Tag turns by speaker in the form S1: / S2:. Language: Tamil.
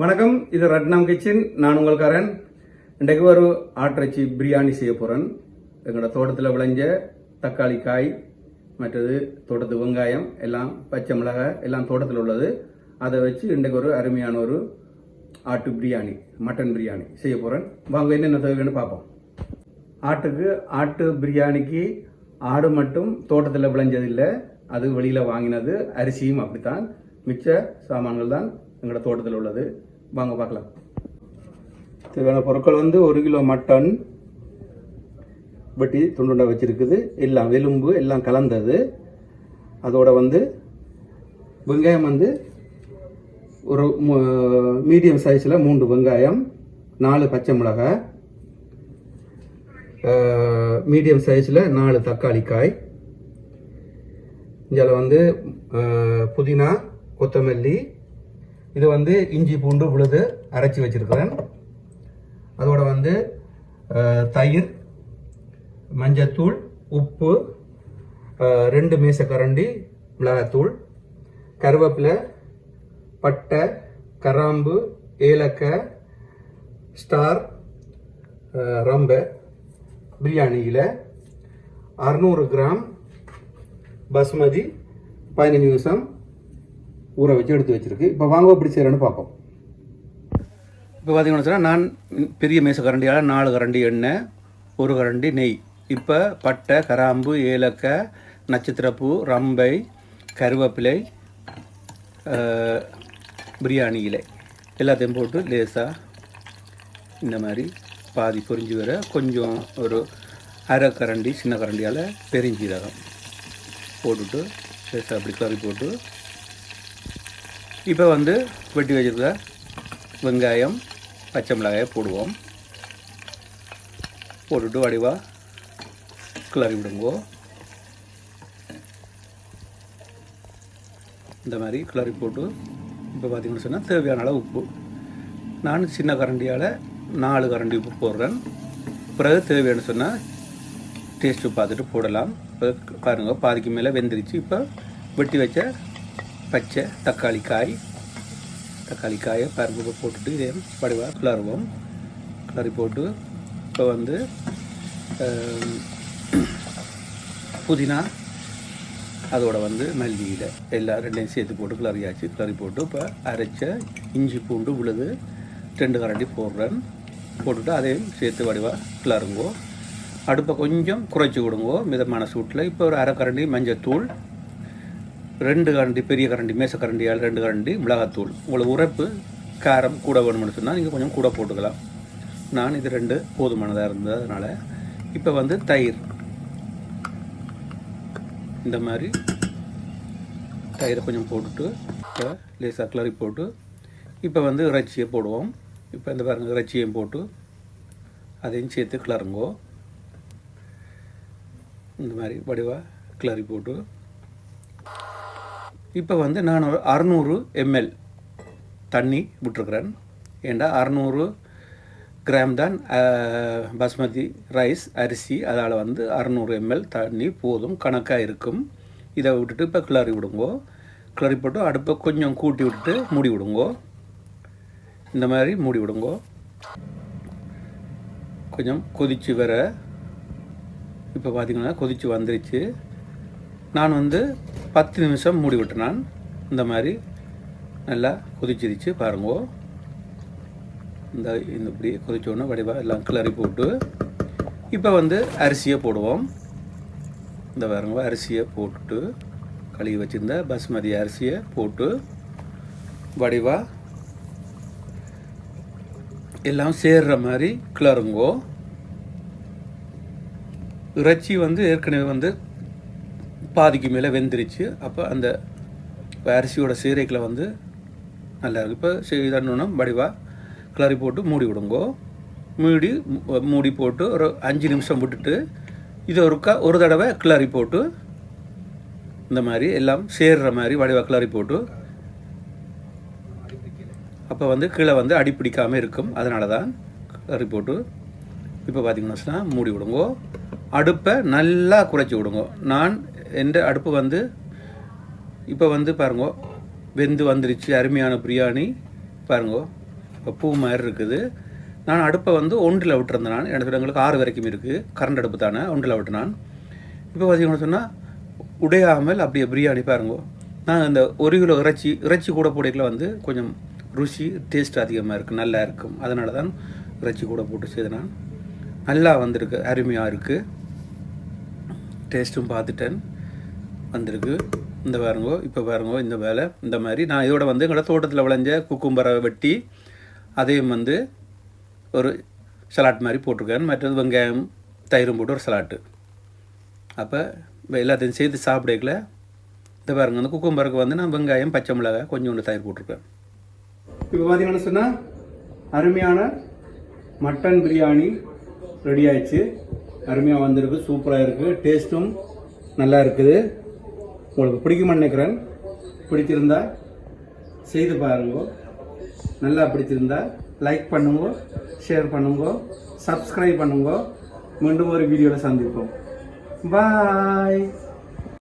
S1: வணக்கம் இது ரட்னம் கிச்சன். நான் உங்களுக்காரன் இன்றைக்கு ஒரு ஆட்டிறைச்சி பிரியாணி செய்ய போகிறேன் எங்களோட தோட்டத்தில் விளைஞ்ச தக்காளி காய் மற்றது தோட்டத்து வெங்காயம் எல்லாம் பச்சை மிளகாய் எல்லாம் தோட்டத்தில் உள்ளது. அதை வச்சு இன்றைக்கு ஒரு அருமையான ஒரு ஆட்டு பிரியாணி மட்டன் பிரியாணி செய்ய போகிறேன் வாங்க என்னென்ன தேவைன்னு பார்ப்போம். ஆட்டுக்கு ஆட்டு பிரியாணிக்கு ஆடு மட்டும் தோட்டத்தில் விளைஞ்சதில்லை. அது வெளியில் வாங்கினது அரிசியும் அப்படித்தான். மிச்ச சாமான்கள் தான் எங்களோட தோட்டத்தில் உள்ளது. வாங்க பார்க்கலாம். தேவையான பொருட்கள் வந்து ஒரு கிலோ மட்டன் வெட்டி துண்டுண்டா வச்சுருக்குது. எல்லாம் வெலும்பு எல்லாம் கலந்தது. அதோட வந்து வெங்காயம் வந்து ஒரு மீடியம் சைஸில் மூன்று வெங்காயம் நாலு பச்சை மிளகாய் மீடியம் சைஸில் நாலு தக்காளி காய் இதில் வந்து புதினா கொத்தமல்லி இது வந்து இஞ்சி பூண்டு உழுது அரைச்சி வச்சிருக்கிறேன். அதோட வந்து தயிர் மஞ்சத்தூள் உப்பு ரெண்டு மேசக்கரண்டி மிளகாத்தூள் கருவேப்பிலை பட்டை கராம்பு ஏலக்காய் ஸ்டார் அஹ், ரம்பை பிரியாணியில் அறுநூறு கிராம் பாஸ்மதி பதினஞ்சு நிமிஷம் ஊற வச்சு எடுத்து வச்சுருக்கு. இப்போ வாங்க எப்படி செய்கிறேன்னு பார்ப்போம். இப்போ பார்த்தீங்கன்னு சொன்னால் நான் பெரிய மேச கரண்டியால் நாலு கரண்டி எண்ணெய் ஒரு கரண்டி நெய். இப்போ பட்டை கராம்பு ஏலக்காய் நட்சத்திரப்பூ ரம்பை கருவேப்பிலை பிரியாணி இலை. எல்லாத்தையும் போட்டு லேசாக இந்த மாதிரி பாதி பொரிஞ்சு வர கொஞ்சம் ஒரு அரை கரண்டி சின்ன கரண்டியால் பெருஞ்சீரகம் போட்டுட்டு லேசாக அப்படி கறி போட்டு இப்போ வந்து வெட்டி வச்சிருக்க வெங்காயம் பச்சை மிளகாயை போடுவோம். போட்டுட்டு வடிவாக கிளறி விடுங்கோ. இந்த மாதிரி கிளறி போட்டு இப்போ பார்த்தீங்கன்னு சொன்னால் தேவையான அளவு உப்பு. நான் சின்ன கரண்டியால் நாலு கரண்டி உப்பு போடுறேன். பிறகு தேவையான சொன்னால் டேஸ்ட்டு பார்த்துட்டு போடலாம். இப்போ பாருங்கள் பாதிக்கு மேலே வெந்துருச்சு. இப்போ வெட்டி வச்ச பச்சை தக்காளி காய் தக்காளி காயை பருப்பு போட்டுட்டு இதே வடிவாக கிளறுவோம் கிளறி போட்டு இப்போ வந்து புதினா அதோட வந்து மல்லியில் எல்லா ரெண்டையும் சேர்த்து போட்டு கிளறியாச்சு கிளறி போட்டு இப்போ அரைச்ச இஞ்சி பூண்டு உழுது ரெண்டு கரண்டி போடுறேன் போட்டுட்டு அதையும் சேர்த்து வடிவாக கிளறுங்கோ அடுப்பை கொஞ்சம் குறைச்சி விடுங்கோ மிதமான சூட்டில் இப்போ ஒரு அரை கரண்டி மஞ்சத்தூள் ரெண்டு கரண்டி பெரிய கரண்டி மேச கரண்டியால் ரெண்டு கரண்டி மிளகாத்தூள். உங்களுக்கு உரைப்பு காரம் கூட வேணும்னு சொன்னால் நீங்கள் கொஞ்சம் கூட போட்டுக்கலாம். நான் இது ரெண்டு போதுமானதாக இருந்ததுனால இப்போ வந்து தயிர். இந்த மாதிரி தயிரை கொஞ்சம் போட்டுட்டு இப்போ லேசாக கிளறி போட்டு இப்போ வந்து இறைச்சியை போடுவோம். இப்போ இந்த பாருங்கள் இறைச்சியும் போட்டு அதையும் சேர்த்து கிளறுங்கோ. இந்த மாதிரி வடிவாக கிளறி போட்டு இப்போ வந்து நான் ஒரு அறநூறு எம்எல் தண்ணி விட்டுருக்குறேன். ஏண்டா அறநூறு கிராம் தான் பாஸ்மதி ரைஸ் அரிசி அதால் வந்து அறநூறு எம்எல் தண்ணி போதும் கணக்காக இருக்கும். இதை விட்டுட்டு இப்போ கிளறி விடுங்கோ. கிளறி போட்டு அடுப்பை கொஞ்சம் கூட்டி விட்டுட்டு மூடி விடுங்கோ. இந்த மாதிரி மூடி விடுங்கோ. கொஞ்சம் கொதிச்சு வர இப்போ பார்த்தீங்கன்னா கொதிச்சு வந்துருச்சு. நான் வந்து பத்து நிமிஷம் மூடி விட்டுனான் நான் இந்த மாதிரி நல்லா கொதிச்சிருச்சு பாருங்கோ. இந்த இந்த இப்படி கொதிச்சோடனே வடிவாக எல்லாம் கிளறி போட்டு இப்போ வந்து அரிசியை போடுவோம். இந்த பாருங்க அரிசியை போட்டுட்டு கழுவி வச்சுருந்த பாஸ்மதி அரிசியை போட்டு வடிவாக எல்லாம் சேர்ற மாதிரி கிளறுங்கோ. இறைச்சி வந்து ஏற்கனவே வந்து பாதிக்கு மேலே வெந்துருச்சு. அப்போ அந்த அரிசியோட சீரைக்கில் வந்து நல்லா இருக்கு. இப்போ செய்தோன்னா வடிவாக கிளறி போட்டு மூடி விடுங்கோ. மூடி மூடி போட்டு ஒரு அஞ்சு நிமிஷம் விட்டுட்டு இதை ஒருக்கா ஒரு தடவை கிளறி போட்டு இந்த மாதிரி எல்லாம் சேர்ற மாதிரி வடிவாக கிளறி போட்டு அப்போ வந்து கீழே வந்து அடி பிடிக்காமல் இருக்கும். அதனால தான் கிளறி போட்டு இப்போ பார்த்தீங்கன்னா மூடி விடுங்கோ. அடுப்பை நல்லா குறைச்சி விடுங்க. நான் எந்த அடுப்பு வந்து இப்போ வந்து பாருங்க வெந்து வந்துருச்சு அருமையான பிரியாணி. பாருங்க இப்போ பூ மாதிரி இருக்குது. நான் அடுப்பை வந்து ஒன்றில் விட்டுருந்தேன் நான். எனக்கு எங்களுக்கு ஆறு வரைக்கும் இருக்குது கரண்ட் அடுப்பு தானே ஒன்றில் விட்டுனான் இப்போ பார்த்தீங்கன்னு சொன்னால் உடையாமல் அப்படியே பிரியாணி பாருங்க. நான் இந்த ஒரு கிலோ இறைச்சி இறைச்சி கூட போடையில் வந்து கொஞ்சம் ருசி டேஸ்ட் அதிகமாக இருக்குது நல்லா இருக்கும். அதனால தான் இறைச்சி கூட போட்டு செய்தேன் நல்லா வந்திருக்கு அருமையாக இருக்குது டேஸ்ட்டும் பார்த்துட்டேன். வந்திருக்கு. இந்த பாருங்கோ இப்போ பாருங்கோ இந்த வேலை இந்த மாதிரி. நான் இதோட வந்து எங்களோட தோட்டத்தில் விளைஞ்ச குக்கும்பரை வெட்டி அதையும் வந்து ஒரு சலாட் மாதிரி போட்டிருக்கேன். மற்றது வெங்காயம் தயிரும் போட்டு ஒரு சலாட்டு அப்போ எல்லாத்தையும் சேர்த்து சாப்பிடக்கல இந்த பாருங்க அந்த குக்கும்பருக்கு வந்து நான் வெங்காயம் பச்சை மிளகாய் கொஞ்சோண்டு தயிர் போட்டிருக்கேன். இப்போ பார்த்தீங்கன்னு சொன்னால் அருமையான மட்டன் பிரியாணி ரெடி ஆயிடுச்சு. அருமையாக வந்திருக்கு சூப்பராக இருக்குது டேஸ்ட்டும் நல்லா இருக்குது. உங்களுக்கு பிடிக்கும்னு நினைக்கிறேன்? பிடிச்சிருந்தா செய்து பாருங்க. நல்லா பிடிச்சிருந்தா லைக் பண்ணுங்க ஷேர் பண்ணுங்க சப்ஸ்கிரைப் பண்ணுங்க. மீண்டும் ஒரு வீடியோவில் சந்திப்போம். பாய்